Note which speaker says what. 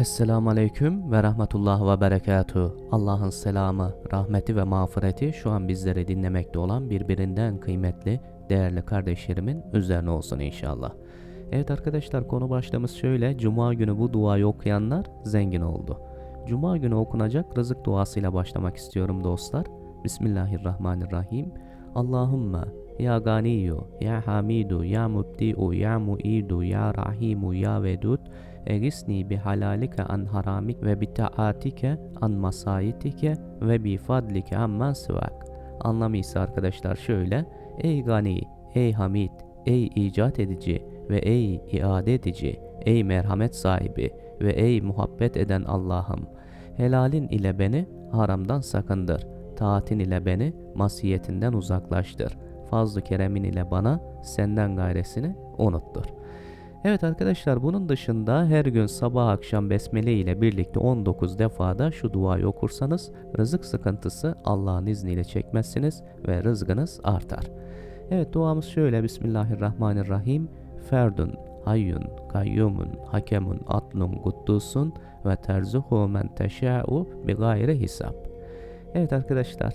Speaker 1: Esselamu Aleyküm ve Rahmetullah ve Berekatuhu. Allah'ın selamı, rahmeti ve mağfireti şu an bizleri dinlemekte olan birbirinden kıymetli, değerli kardeşlerimin üzerine olsun inşallah. Evet arkadaşlar konu başlığımız şöyle. Cuma günü bu duayı okuyanlar zengin oldu. Cuma günü okunacak rızık duasıyla başlamak istiyorum dostlar. Bismillahirrahmanirrahim. Allahümme ya ganiyyu, ya hamidu, ya mubdi'u, ya mu'idu, ya rahimu, ya vedud, egisni bi halalike an haramik ve bi taatike an masayitike ve bi fadlike amman sıvak. Anlamı ise arkadaşlar şöyle. Ey gani, ey hamid, ey icat edici ve ey iade edici, ey merhamet sahibi ve ey muhabbet eden Allah'ım. Helalin ile beni haramdan sakındır. Taatin ile beni masiyetinden uzaklaştır. Fazlı keremin ile bana senden gayresini unuttur. Evet arkadaşlar bunun dışında her gün sabah akşam besmele ile birlikte 19 defada şu duayı okursanız rızık sıkıntısı Allah'ın izniyle çekmezsiniz ve rızkınız artar. Evet duamız şöyle Bismillahirrahmanirrahim. Ferdun, hayyun, kayyumun, hakemun, atlun, kuddusun ve terzuhu men teşâ'u bi gayri hisab. Evet arkadaşlar